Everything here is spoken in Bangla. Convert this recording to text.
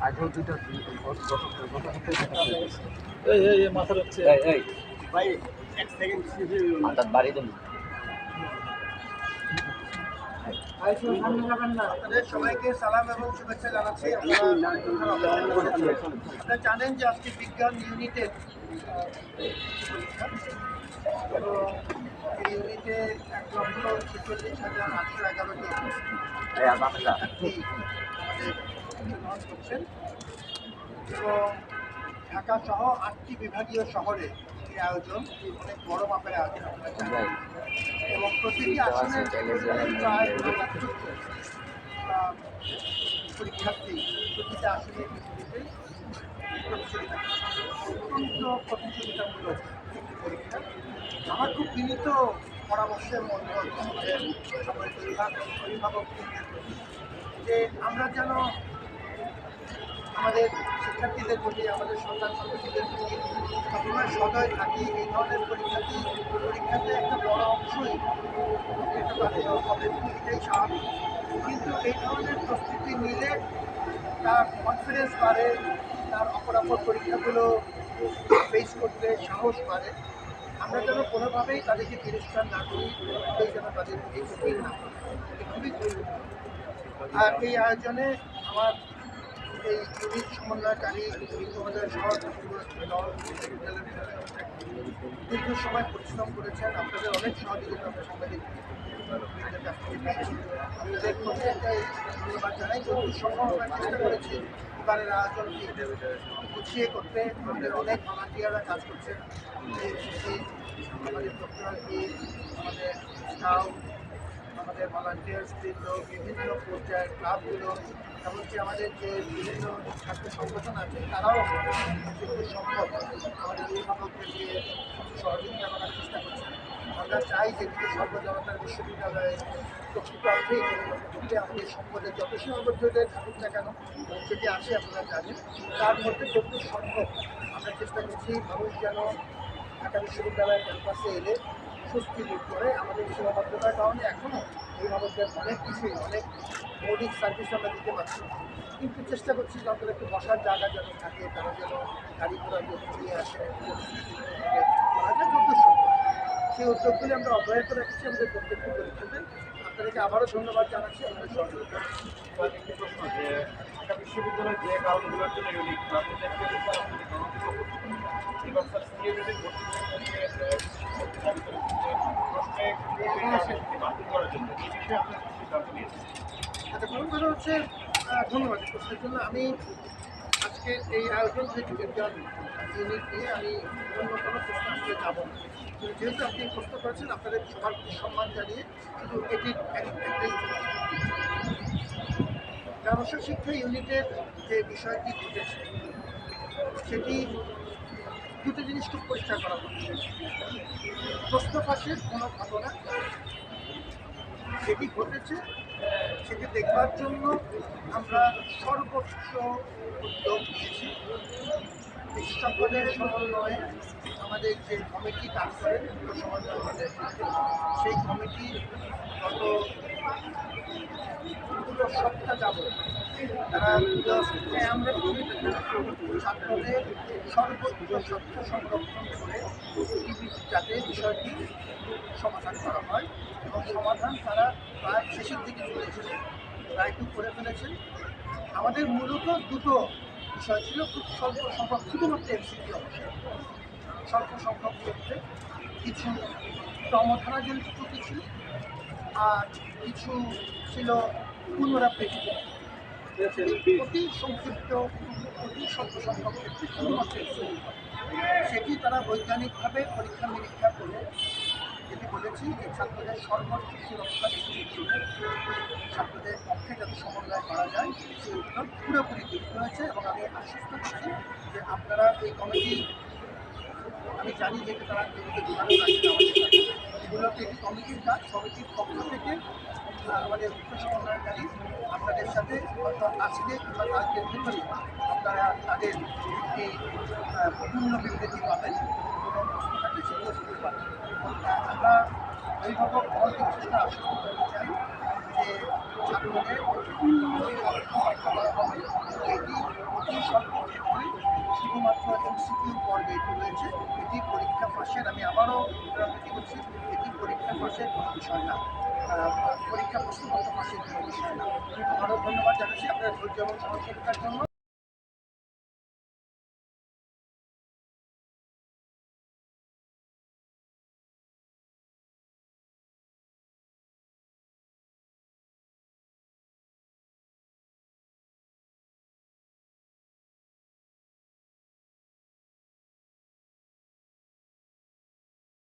আগেও দুটো মাথা রাখছে ভাই এক সেকেন্ড বাড়ি দেন আপনাদের সবাইকে সালাম এবং শুভেচ্ছা জানাচ্ছি। আপনারা আপনারা জানেন যে আজকে বিজ্ঞান ইউনিটে এক লক্ষ ছেচল্লিশ হাজার আটশো এগারোটি এবং ঢাকা সহ আটটি বিভাগীয় শহরে আয়োজন অনেক বড় মাপের আয়োজন আপনারা এবং প্রতিটি আসনের প্রায় পরীক্ষার্থী প্রতিটা আসনের প্রতিযোগিতা অত্যন্ত প্রতিযোগিতামূলক একটি পরীক্ষা। আমার খুব বিনীত পরামর্শের মধ্যে আমাদের অভিভাবক যে আমরা যেন আমাদের শিক্ষার্থীদের প্রতি, আমাদের সন্তান সন্ততিদের প্রতি সবসময় সদয় থাকি, এই ধরনের পরীক্ষাটি, পরীক্ষাতে একটা বড় অংশই হবে স্বাভাবিক। কিন্তু এই ধরনের প্রস্তুতি নিলে তার কনফিডেন্স বাড়ে, তার অপরাপর পরীক্ষাগুলো ফেস করতে সাহস বাড়ে। আমরা যেন কোনোভাবেই তাদেরকে তিরস্কার না করি, কোনোভাবেই যেন তাদের এই না। খুবই আর এই আয়োজনে আমার এই ইউনিট সমন্বয়কারী শহর দল দীর্ঘ সময় পরিশ্রম করেছেন আপনাদের অনেক সহযোগিতা আমরা সাংবাদিক চেষ্টা করেছি এবারের আয়োজনটি গুছিয়ে করতে আমাদের অনেক ভলান্টিয়াররা কাজ করছেন আমাদের ডক্টরালটি আমাদের স্কাউট আমাদের ভলান্টিয়ার্স বৃন্দ, বিভিন্ন পর্যায়ের ক্লাবগুলো, এমনকি আমাদের যে বিভিন্ন ছাত্র সংগঠন আছে, তারাও যতটুকু সম্ভব। আমাদের অভিভাবকদের দিয়ে সহযোগিতা করার চেষ্টা করছেন আমরা চাই যে কিন্তু সর্বজনতার বিশ্ববিদ্যালয়ে প্রকৃত অর্থেই যে আমাদের সম্পদের যত সীমাবদ্ধদের থাকুক না কেন সেটি আছে আপনারা জানেন, তার মধ্যে যতটুকু সম্ভব আমরা চেষ্টা করছি, মানুষ যেন ঢাকা বিশ্ববিদ্যালয়ের ক্যাম্পাসে এলে স্বস্তি বোধ করে আমাদের সীমাবদ্ধতার কারণে এখনও অভিভাবকদের অনেক কিছুই অনেক মৌলিক সার্ভিস আমরা দিতে পারছি। কিন্তু চেষ্টা করছি তাদের একটু বসার জায়গা যেন থাকে, তারা যেন গাড়ি ঘোড়া নিয়ে আসে তারা সেই উদ্যোগগুলি আমরা অব্যাহত রাখছি আমাদের প্রত্যেকটি পরীক্ষাদের আপনাদেরকে আবারও ধন্যবাদ জানাচ্ছি আমাদের যে ঢাকা বিশ্ববিদ্যালয়ের যে কারণগুলোর জন্য ইউনিক সিদ্ধান্ত আচ্ছা প্রথম কথা হচ্ছে ধন্যবাদ প্রশ্নের জন্য। আমি আজকে এই আয়োজন থেকে বিজ্ঞান ইউনিট নিয়ে আমি অন্য কোনো প্রশ্ন আসলে যাব। না কিন্তু যেহেতু আপনি প্রশ্ন করেছেন, আপনাদের সবার সম্মান জানিয়ে এটির এক- ব্যবসা শিক্ষা ইউনিটের যে বিষয়টি ঘটেছে, সেটি দুটো জিনিস খুব পরিষ্কার করা হচ্ছে। প্রশ্ন ফাঁসের কোনো ঘটনা সেটি ঘটেছে? সেটি দেখবার জন্য আমরা সর্বোচ্চ উদ্যোগ নিয়েছি। বিশেষজ্ঞদের সমন্বয়ে আমাদের যে কমিটি কাজ করে আমাদের সেই কমিটি গত দুটো সপ্তাহ যাব আমরা ছাত্রদের সংরক্ষণ করে যাতে বিষয়টি সমাধান করা হয় এবং সমাধান তারা প্রায় শেষের দিকে করে আমাদের মূলত দুটো বিষয় ছিল, খুব স্বল্প সংখ্যক, শুধুমাত্র এমসিকিউ অবশ্যই। স্বল্প সংখ্যক ক্ষেত্রে কিছু ক্রমধারাজনিত ছিল, আর কিছু ছিল পুনরাবৃত্তি। অতি সংক্ষিপ্ত অতি স্বল্প সংখ্যক ক্ষেত্রে শুধুমাত্র সেটি তারা বৈজ্ঞানিকভাবে পরীক্ষা নিরীক্ষা করে যেটি বলেছি যে ছাত্রদের সর্বোচ্চ সুরক্ষা ছাত্রদের পক্ষে যাতে সমন্বয় করা যায়, সেই উদ্যোগ পুরোপুরি গৃহীত হয়েছে এবং আমি আশ্বস্ত করছি যে আপনারা এই কমিটি, আমি জানি যে তারা মূলত একটি কমিটির কাজ, কমিটির পক্ষ থেকে আমাদের মুখ্য সমন্বয়কারী সাথে অর্থাৎ আজকে কিংবা কালকের ভিতরে আপনারা তাদের একটি পূর্ণ বিবৃতি পাবেন। কোনো প্রশ্ন থাকলে সেগুলো শুনতে পাবেন আমরা অভিভাবক মহলকে কিছুটা আশ্বস্ত করতে চাই, যে ছাত্রদের এটি অতি রয়েছে। এটি পরীক্ষা ফাঁসের, আমি আবারও করছি, এটি পরীক্ষা ফাঁসের কোনো বিষয় না। পরীক্ষা প্রশ্নপত্র ফাঁসের জন্য আরও ধন্যবাদ জানাচ্ছি আপনার ধৈর্য এবং সহযোগিতার জন্য।